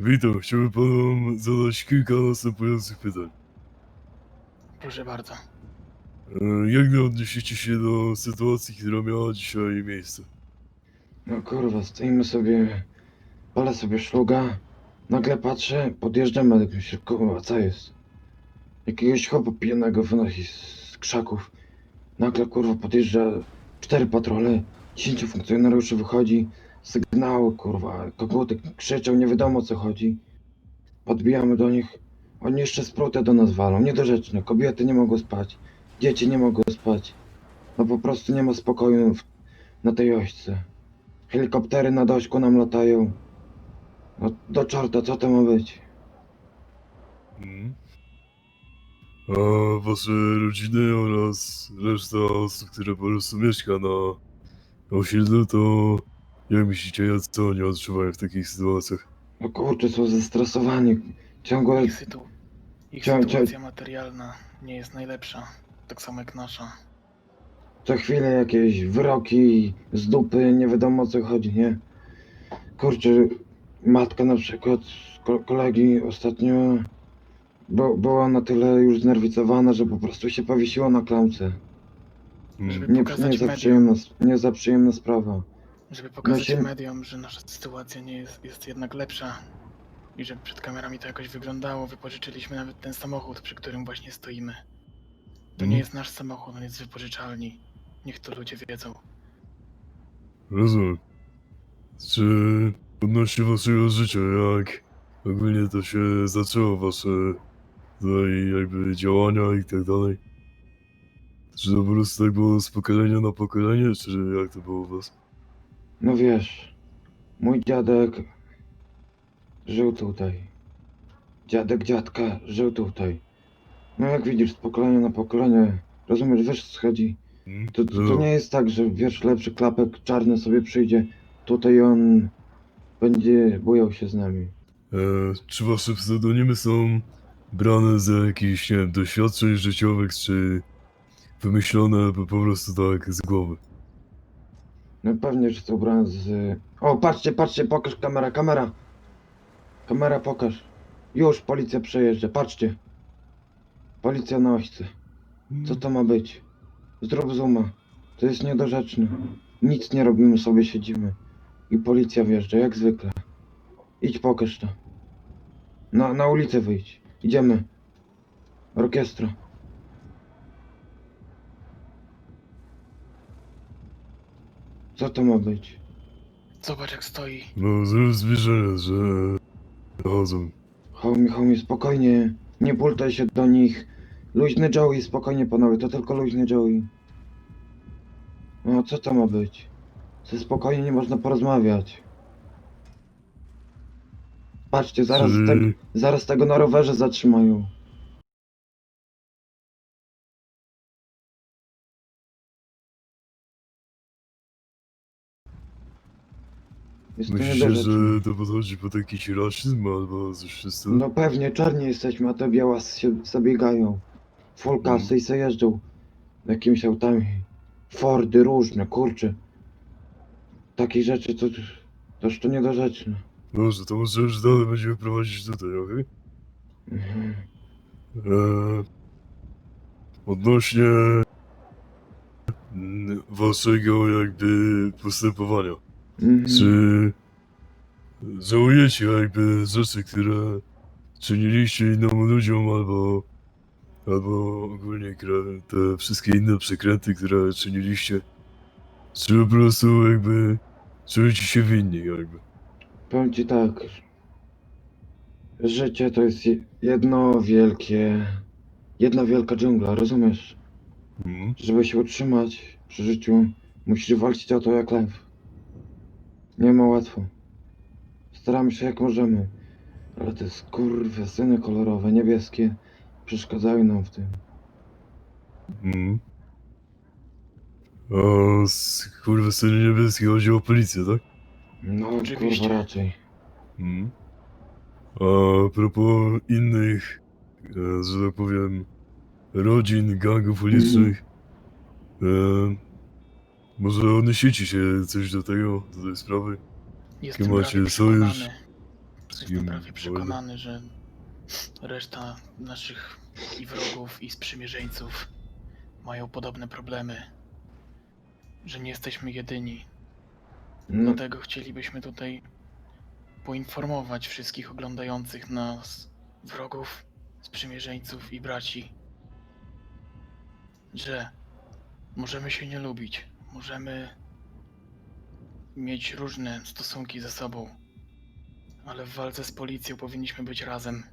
Witam, chciałbym panom zadać kilka następujących pytań. Proszę bardzo. E, Jak wy odniesiecie się do sytuacji, która miała dzisiaj miejsce? No kurwa, stoimy sobie, palę sobie szluga, nagle patrzę, podjeżdża medyk, myślę, kurwa, co jest? Jakiegoś chłopa pijanego wynosi z krzaków, nagle kurwa podjeżdża cztery patrole, dziesięciu funkcjonariuszy wychodzi, sygnały kurwa, koguty krzyczą, nie wiadomo o co chodzi. Podbijamy do nich, oni jeszcze sprutę do nas walą, niedorzeczne, kobiety nie mogą spać, dzieci nie mogą spać. No po prostu nie ma spokoju w, na tej ośce. Helikoptery na dośku nam latają. No, do czarta, co to ma być? Mhm. A wasze rodziny oraz reszta osób, które po prostu mieszka na osiedlu, to jak myślicie, jak co oni odczuwają w takich sytuacjach? No kurczę, są zestresowani. Ciągłe... Ich, sytu... ich sytuacja materialna nie jest najlepsza. Tak samo jak nasza. Co chwilę jakieś wyroki z dupy, nie wiadomo o co chodzi, nie? Kurczę, matka na przykład ko- kolegi ostatnio bo, była na tyle już znerwicowana, że po prostu się powiesiła na klamce. Żeby Nie, pokazać nie, za mediom. przyjemna, nie za przyjemna sprawa. Żeby pokazać się- mediom, że nasza sytuacja nie jest, jest jednak lepsza. I że przed kamerami to jakoś wyglądało. Wypożyczyliśmy nawet ten samochód, przy którym właśnie stoimy. To Mhm. nie jest nasz samochód, on jest z wypożyczalni. Niech to ludzie wiedzą. Rozumiem. Czy odnośnie waszego życia, jak ogólnie to się zaczęło, wasze tutaj jakby działania i tak dalej? Czy to po prostu tak było z pokolenia na pokolenie, czy jak to było u was? No wiesz, mój dziadek żył tutaj. Dziadek dziadka żył tutaj. No jak widzisz, z pokolenia na pokolenie, rozumiesz, wiesz co chodzi? Hmm? To, to, to No, nie jest tak, że wiesz, lepszy klapek czarny sobie przyjdzie, tutaj on będzie bujał się z nami. e, czy wasze pseudonimy są brane za jakichś, nie wiem, doświadczeń życiowych, czy wymyślone po prostu tak z głowy? No pewnie, że są ubrane z... O, patrzcie, patrzcie, pokaż kamera, kamera! Kamera, pokaż. Już, policja przejeżdża, patrzcie. Policja na ośce. Co to ma być? Zrób zooma. To jest niedorzeczne. Nic nie robimy, sobie siedzimy. I policja wjeżdża, jak zwykle. Idź pokaż to. Na, na ulicę wyjdź. Idziemy. Orkiestra. Co to ma być? Zobacz jak stoi. No, zrób zbliżenie, że dochodzą. Homie, homie, spokojnie. Nie bultaj się do nich. Luźny Joey, spokojnie panowie, to tylko luźny Joey. No, co to ma być? Ze spokojnie nie można porozmawiać. Patrzcie, zaraz, Czyli- te, zaraz tego na rowerze zatrzymają. Jest to Myślicie, że to podchodzi pod jakiś rasizm albo coś w tym? No pewnie, czarni jesteśmy, a te biała się zabiegają. Full kasy i se jeżdżą jakimiś autami. Fordy różne, kurcze. Takich rzeczy to toż to niedorzeczne. Dobrze, to może już dalej będziemy prowadzić tutaj, okej? Mhm. Eee, odnośnie mm, waszego jakby postępowania. Mhm. Czy żałujecie jakby rzeczy, które czyniliście innemu ludziom albo albo ogólnie te wszystkie inne przekręty, które czyniliście? Czy po prostu jakby czujecie się winni jakby? Powiem ci tak. Życie to jest je- jedno wielkie. Jedna wielka dżungla, rozumiesz? Mhm. Żeby się utrzymać przy życiu, musisz walczyć o to jak lew. Nie ma łatwo. Staramy się jak możemy. Ale te skurwy syny kolorowe, niebieskie przeszkadzają nam w tym. Mhm. A z kurwa syny niebieskie chodzi o policję, tak? No Oczywiście. kurwa raczej. Mhm. A propos innych, e, że tak powiem, rodzin, gangów ulicznych, e, może odniesiecie się coś do tego, do tej sprawy? Jestem macie prawie sojusz? przekonany, Jestem prawie przekonany, że reszta naszych i wrogów, i sprzymierzeńców mają podobne problemy. Że nie jesteśmy jedyni. No, Dlatego chcielibyśmy tutaj poinformować wszystkich oglądających nas wrogów, sprzymierzeńców i braci, że możemy się nie lubić, możemy mieć różne stosunki ze sobą, ale w walce z policją powinniśmy być razem.